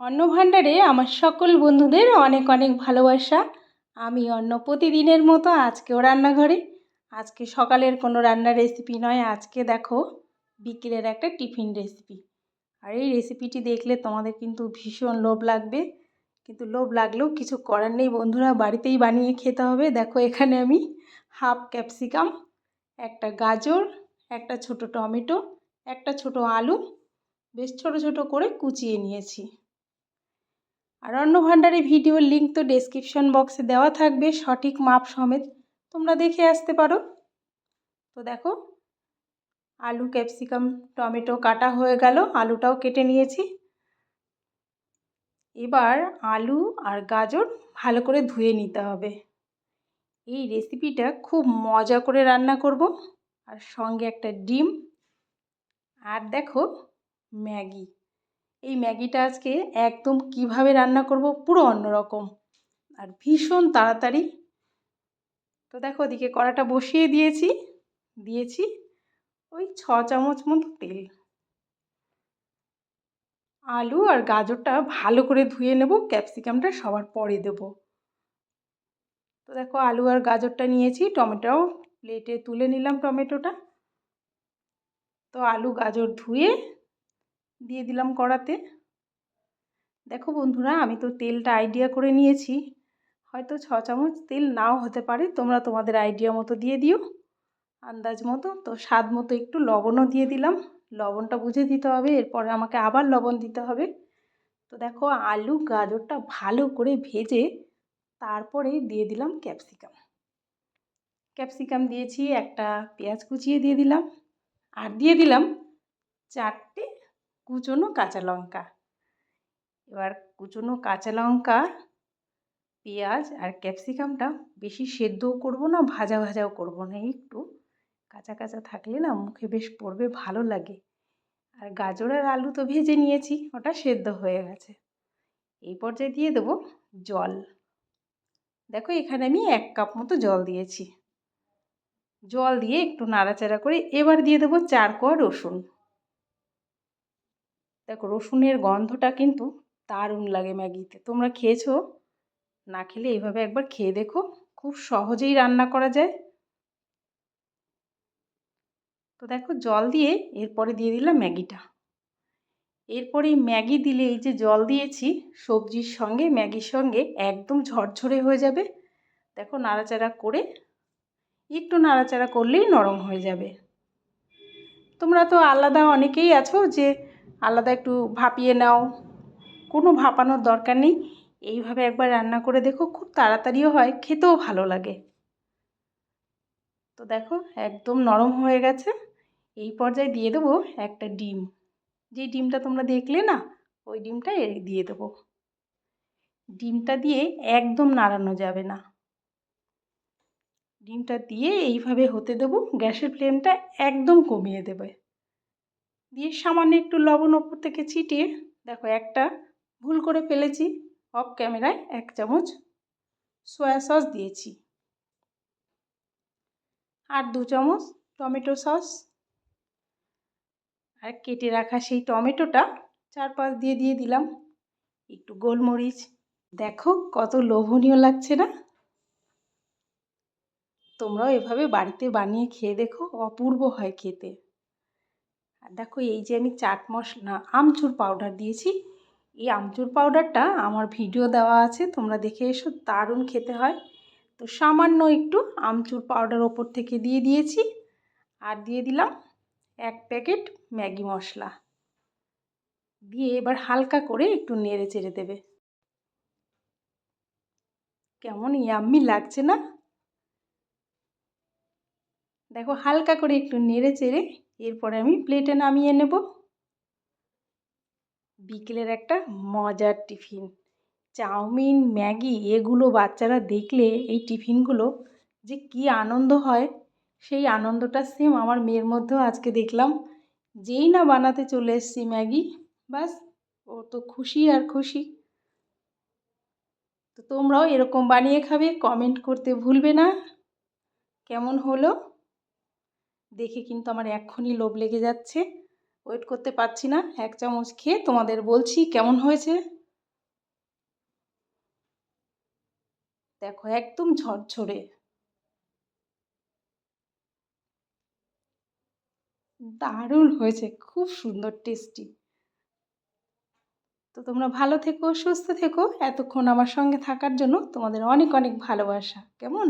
অন্ন ভাণ্ডারে আমার সকল বন্ধুদের অনেক অনেক ভালোবাসা। আমি অন্য প্রতিদিনের মতো আজকেও রান্নাঘরে। আজকে সকালের কোনো রান্নার রেসিপি নয়, আজকে দেখো বিকেলের একটা টিফিন রেসিপি আর এই রেসিপিটি দেখলে তোমাদের কিন্তু ভীষণ লোভ লাগবে। কিন্তু লোভ লাগলেও কিছু করার নেই, বন্ধুরা বাড়িতেই বানিয়ে খেতে হবে। দেখো এখানে আমি হাফ ক্যাপসিকাম একটা গাজর, একটা ছোট টমেটো, একটা ছোট আলু, বেশ ছোট ছোট করে কুচিয়ে নিয়েছি। আর অন্য ভাণ্ডারের ভিডিওর লিঙ্ক তো ডেসক্রিপশন বক্সে দেওয়া থাকবে, সঠিক মাপ সমেত। তোমরা দেখে আসতে পারো। তো দেখো, আলু ক্যাপসিকাম টমেটো কাটা হয়ে গেল, আলুটাও কেটে নিয়েছি। এবার আলু আর গাজর ভালো করে ধুয়ে নিতে হবে। এই রেসিপিটা খুব মজা করে রান্না করব। আর সঙ্গে একটা ডিম। আর দেখো, ম্যাগি। এই ম্যাগিটা আজকে একদম কীভাবে রান্না করব পুরো অন্যরকম। আর ভীষণ তাড়াতাড়ি। তো দেখো ওদিকে কড়াটা বসিয়ে দিয়েছি। দিয়েছি ওই ছ চামচ মতো তেল। আলু আর গাজরটা ভালো করে ধুয়ে নেব, ক্যাপসিকামটা সবার পরে দেব। তো দেখো আলু আর গাজরটা নিয়েছি টমেটোও প্লেটে তুলে নিলাম টমেটোটা। তো আলু, গাজর ধুয়ে দিয়ে দিলাম কড়াতে। দেখো বন্ধুরা, আমি তো তেলটা আইডিয়া করে নিয়েছি। হয়তো ছ চামচ তেল নাও হতে পারে, তোমরা তোমাদের আইডিয়া মতো দিয়ে দিও। আন্দাজ মতো, তো স্বাদ মতো একটু লবণও দিয়ে দিলাম। লবণটা বুঝে দিতে হবে, এরপরে আমাকে আবার লবণ দিতে হবে। তো দেখো, আলু গাজরটা ভালো করে ভেজে তারপরে দিয়ে দিলাম ক্যাপসিকাম। ক্যাপসিকাম দিয়েছি, একটা পেঁয়াজ কুচিয়ে দিয়ে দিলাম। আর দিয়ে দিলাম চারটে কুচনো কাঁচা লঙ্কা। এবার কুচনো কাঁচা লঙ্কা, পেঁয়াজ আর ক্যাপসিকামটা বেশি সেদ্ধও করব না, ভাজা ভাজাও করব না একটু। কাঁচা কাঁচা থাকলে না মুখে বেশ পড়বে, ভালো লাগে। আর গাজর আর আলু তো ভেজে নিয়েছি, ওটা সেদ্ধ হয়ে গেছে। এই পর্যায়ে দিয়ে দেবো জল। দেখো এখানে আমি এক কাপ মতো জল দিয়েছি। জল দিয়ে একটু নাড়াচাড়া করে এবার দিয়ে দেবো চার কোয়া রসুন। দেখো, রসুনের গন্ধটা কিন্তু দারুণ লাগে ম্যাগিতে। তোমরা খেয়েছো? না খেলে এইভাবে একবার খেয়ে দেখো, খুব সহজেই রান্না করা যায়। তো দেখো, জল দিয়ে এরপরে দিয়ে দিলাম ম্যাগিটা। এরপরে ম্যাগি দিলে, এই যে জল দিয়েছি, সবজির সঙ্গে, ম্যাগির সঙ্গে একদম ঝরঝরে হয়ে যাবে। দেখো, নাড়াচাড়া করে, একটু নাড়াচাড়া করলেই নরম হয়ে যাবে। তোমরা তো আলাদা অনেকেই আছো যে আলাদা একটু ভাপিয়ে নাও। কোনো ভাপানোর দরকার নেই। এইভাবে একবার রান্না করে দেখো, খুব তাড়াতাড়িও হয়, খেতেও ভালো লাগে। তো দেখো, একদম নরম হয়ে গেছে। এই পর্যায়ে দিয়ে দেবো একটা ডিম। যে ডিমটা তোমরা দেখলে না, ওই ডিমটা দিয়ে দেবো। ডিমটা দিয়ে একদম নাড়ানো যাবে না। ডিমটা দিয়ে এইভাবে হতে দেবো, গ্যাসের ফ্লেমটা একদম কমিয়ে দেবে। দিয়ে সামান্য একটু লবণ ওপর থেকে ছিটিয়ে, দেখো একটা ভুল করে ফেলেছি অফ ক্যামেরায় এক চামচ সয়া সস দিয়েছি। আর দু চামচ টমেটো সস আর কেটে রাখা সেই টমেটোটা চার পাঁচ দিয়ে দিয়ে দিলাম একটু গোলমরিচ। দেখো কত লোভনীয় লাগছে না? তোমরাও এভাবে বাড়িতে বানিয়ে খেয়ে দেখো, অপূর্ব হয় খেতে। আর দেখো এই যে আমি চাট মশলা, আমচুর পাউডার দিয়েছি। এই আমচুর পাউডারটা আমার ভিডিও দেওয়া আছে, তোমরা দেখে এসো, দারুণ খেতে হয়। তো সামান্য একটু আমচুর পাউডার ওপর থেকে দিয়ে দিয়েছি আর দিয়ে দিলাম এক প্যাকেট ম্যাগি মশলা। দিয়ে এবার হালকা করে একটু নেড়ে চেড়ে দেবে। কেমন ইয়াম্মি লাগছে না? দেখো হালকা করে একটু নেড়ে চেড়ে এরপরে আমি প্লেটে নামিয়ে নেব। বিকেলের একটা মজার টিফিন। চাউমিন, ম্যাগি এগুলো বাচ্চারা দেখলে এই টিফিনগুলো যে কি আনন্দ হয়, সেই আনন্দটা সেম আমার মেয়ের মধ্যেও আজকে দেখলাম। যেই না বানাতে চলে এসছি ম্যাগি বাস ও তো খুশি আর খুশি। তো তোমরাও এরকম বানিয়ে খাবে কমেন্ট করতে ভুলবে না। কেমন হলো? দেখে কিন্তু আমার এক্ষুনি লোভ লেগে যাচ্ছে। ওয়েট করতে পারছি না। এক চামচ খেয়ে তোমাদের বলছি কেমন হয়েছে? দেখো, একদম ঝরঝরে। দারুণ হয়েছে, খুব সুন্দর টেস্টি তো তোমরা ভালো থেকো, সুস্থ থেকো। এতক্ষণ আমার সঙ্গে থাকার জন্য তোমাদের অনেক অনেক ভালোবাসা। কেমন?